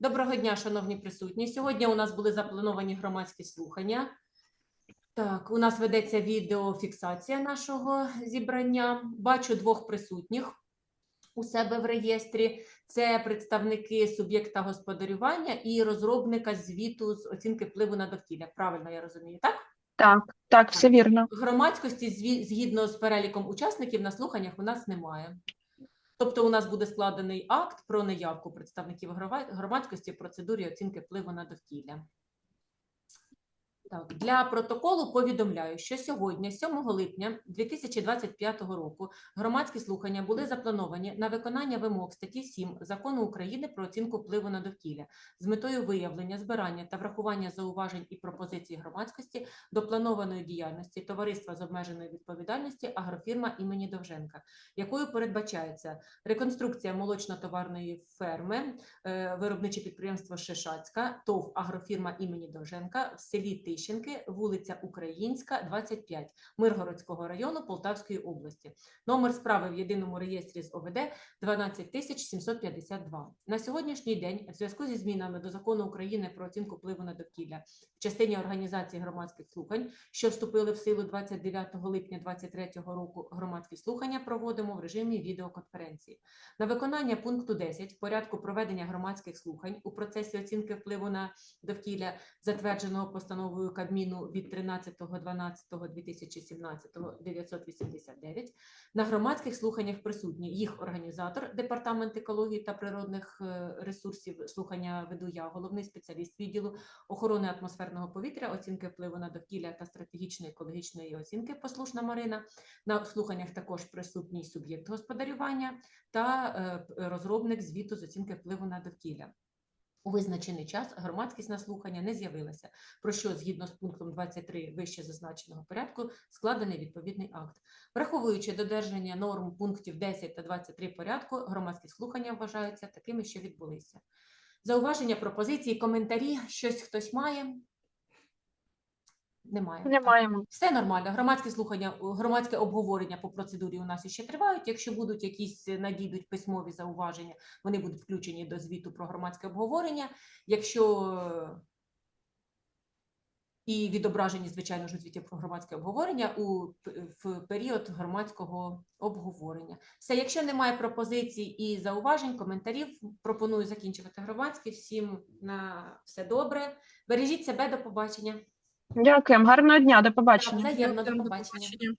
Доброго дня, шановні присутні. Сьогодні у нас були заплановані громадські слухання. Так, у нас ведеться відеофіксація нашого зібрання. Бачу двох присутніх у себе в реєстрі. Це представники суб'єкта господарювання і розробника звіту з оцінки впливу на довкілля. Правильно я розумію, так? Так, так, все вірно. Громадськості зві- згідно з переліком учасників на слуханнях у нас немає. Тобто у нас буде складений акт про неявку представників громадськості в процедурі оцінки впливу на довкілля. Так, для протоколу повідомляю, що сьогодні, 7 липня 2025 року, громадські слухання були заплановані на виконання вимог статті 7 Закону України про оцінку впливу на довкілля з метою виявлення, збирання та врахування зауважень і пропозицій громадськості до планованої діяльності товариства з обмеженою відповідальності агрофірма імені Довженка, якою передбачається реконструкція молочно-товарної ферми, е, виробниче підприємство Шишацька, ТОВ агрофірма імені Довженка в селі Тищенки, вулиця Українська, 25, Миргородського району Полтавської області. Номер справи в єдиному реєстрі з ОВД 12752. На сьогоднішній день, в зв'язку зі змінами до закону України про оцінку впливу на довкілля в частині організації громадських слухань, що вступили в силу 29 липня 2023 року, громадські слухання проводимо в режимі відеоконференції. На виконання пункту 10 порядку проведення громадських слухань у процесі оцінки впливу на довкілля, затвердженого постановою Кабміну від 13.12.2017 989, на громадських слуханнях присутні їх організатор, департамент екології та природних е, ресурсів. Слухання веду я, головний спеціаліст відділу охорони атмосферного повітря, оцінки впливу на довкілля та стратегічної екологічної оцінки. Послушна Марина. На слуханнях також присутній суб'єкт господарювання та е, розробник звіту з оцінки впливу на довкілля. У визначений час громадськість на слухання не з'явилася, про що згідно з пунктом 23 вище зазначеного порядку складений відповідний акт. Враховуючи додержання норм пунктів 10 та 23 порядку, громадські слухання вважаються такими, що відбулися. Зауваження, пропозиції, коментарі, щось хтось має? Немає. Не маємо. Все нормально. Громадські слухання, громадське обговорення по процедурі у нас ще тривають. Якщо будуть якісь е, надійдуть письмові зауваження, вони будуть включені до звіту про громадське обговорення. Якщо е, і відображені, звичайно ж, у звіті про громадське обговорення у в період громадського обговорення. Все, якщо немає пропозицій і зауважень, коментарів, пропоную закінчувати громадське. Всім на все добре. Бережіть себе, до побачення. Дякуємо. Гарного дня, до побачення. Взаємно, до побачення. побачення.